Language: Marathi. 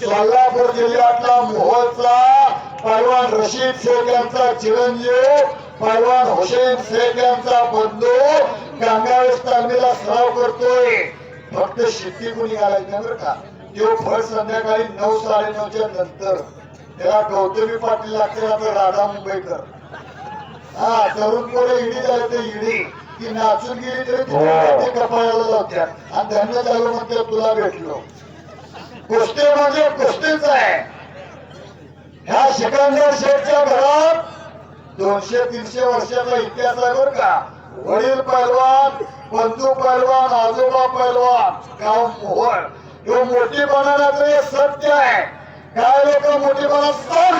सोलापूर जिल्ह्यातला मोहोळचा पैलवान रशीद शेख यांचा चिरंजीव पैलवान हुसेन शेख यांचा बंधू गंगावेश तालमीला सराव करतोय. फक्त शेती कोणी घालायची बरं का? तो फळ संध्याकाळी नऊ साडेनऊच्या नंतर. त्याला गौतमी पाटील लागते तर राधा मुंबईकर. हा तरुण पोरे इडी झाले ते इडी. ती नाचून गेली तरी ती हो. कपाळाला लावत्यात. आणि धन्य झालं म्हणते तुला भेटलो. कुस्ती म्हणजे कुस्तीच आहे. ह्या सिकंदर शेठच्या घरात दोनशे तीनशे वर्षाचा इतिहास आहे बरं का. वडील पैलवान बंधू पैलवान आजोबा पैलवान गाव मोहन हे मोठी हे सत्य आहे. काय लोक मोठी बनवतात